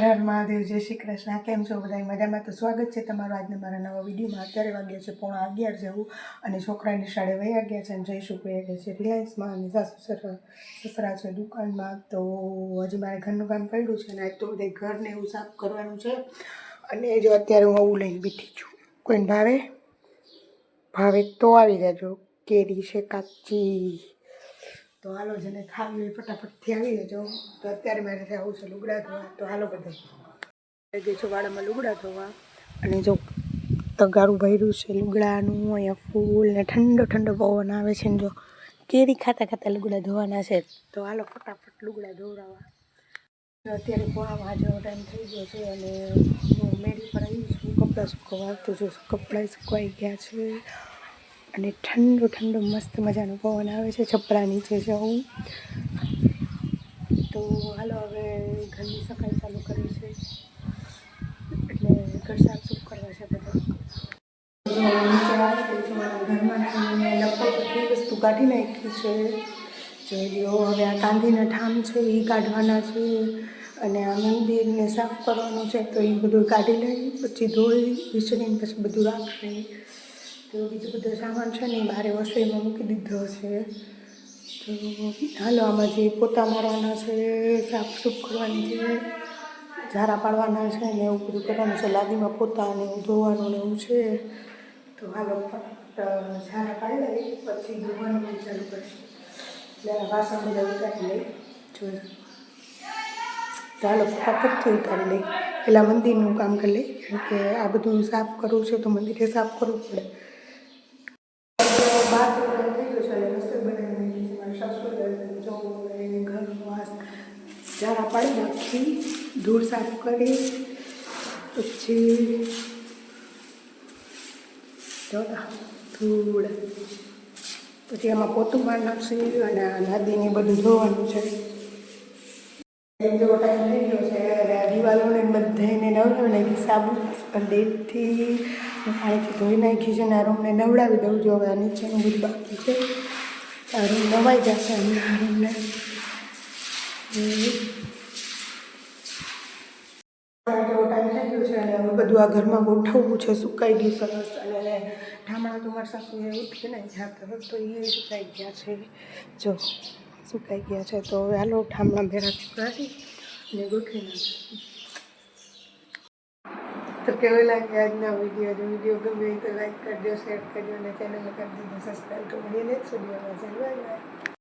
હર મહાદેવ, જય શ્રી કૃષ્ણ. કેમ છો બધા મજામાં? તો સ્વાગત છે તમારું આજના મારા નવા વિડીયોમાં. અત્યારે વાગ્યા છે પોણા અગિયાર જેવું અને છોકરાની શાળે વહી ગયા છે અને જઈશું વહી ગયા છે રિલાયન્સમાં અને સાસુ સસરા છે દુકાનમાં. તો હજી મારે ઘરનું કામ પડ્યું છે અને આજ તો બધે ઘરને એવું સાફ કરવાનું છે. અને જો અત્યારે હું આવું લઈને બેઠી છું. કોઈને ભાવે? ભાવે તો આવી જજો. કેરી છે કાચી. તો હાલો જેને ખાવી હોય ફટાફટથી આવી જજો તો અત્યારે મારે જવું છે લુગડા ધોવા. તો હાલો બધા. ગઈ છું વાડામાં લુગડા ધોવા. અને જો તગારું ભર્યું છે લુગડાનું, અહીંયા ફૂલ ને ઠંડો ઠંડો પવન આવે છે ને જો કેરી ખાતા ખાતા લુગડા ધોવાના છે. તો હાલો ફટાફટ લુગડા ધોવડાવવા. અત્યારે પોણામાં જેવો ટાઈમ થઈ ગયો છે અને હું મેળી પર આવી છું કપડાં સુકવવા તો જો કપડાં સુકવાઈ ગયા છે. અને ઠંડો ઠંડો મસ્ત મજાનો પવન આવે છે, છપરા નીચે હું તો હાલો હવે ઘરની સફાઈ ચાલુ કરી છે. એટલે ઘર સાફ સૂફ કરવા છે બધા. ઘરમાં લગભગ વસ્તુ કાઢી નાખી છે જોઈ હવે આ કાંદીના ઠામ છે એ કાઢવાના છે અને આ મંદિરને સાફ કરવાનું છે તો એ બધું કાઢી લઈ પછી ધોઈ વિસરીને પછી બધું રાખી તો બીજું બધો સામાન છે ને મારે રસોઈમાં મૂકી દીધો છે. તો હાલો, આમાં જે પોતા મારવાના છે, સાફ સૂફ કરવાની છે, ઝારા પાડવાના છે ને એવું બધું કરવાનું છે. લાદીમાં પોતા ને એવું ધોવાનું ને એવું છે. તો હાલો ઝારા પાડી લઈ, પછી ધોવાનું ચાલુ કરશે. એટલે વાસણ બધા ઉતારી લઈ જોઈ તો હાલો ફટાફટથી ઉતારી લઈ. પહેલાં મંદિરનું કામ કરી લઈ. કે આ બધું સાફ કરવું છે તો મંદિરે સાફ કરવું પડે. બાર થઈ ગયો છે અને રસોઈ બનાવી છે, મારા સાસુ જો એને ઘરનો વાસ ઝાડા પાડી નાખી, ધૂળ સાફ કરી, પછી ધૂળ. પછી એમાં પોતું માર નાખશે અને આ લાદીને બધું ધોવાનું છે. જેવો ટાઈમ થઈ દિવાલોને બધાને નવડાવી નાખી સાબુ ડેટથી પાણીથી ધોઈ નાખી છે અને આ રૂમને નવડાવી દઉં જો હવે આ નીચેનું બધું બાકી છે. આ રૂમ નવાઈ જશે અમને આ રૂમને બધું આ ઘરમાં ગોઠવવું છે, સુકાઈ ગયું સરસ અને ઠામણા તો સાસુએ ઉઠી નહીં જ્યાં તો એ સુકાઈ ગયા છે. જો, સુકાઈ ગયા છે. તો હવે હાલો ઠામણા ભેરા ચૂકાવી અને ગોઠવી નાખી તો કેવો લાગે આજનો વીડિયો વીડિયો ગમે તો લાઈક કરજો શેર કરજો, અને ચેનલને કરી દીધો સબસ્ક્રાઈબ મળીએ નેક્સ્ટ વિડીયોમાં બાય બાય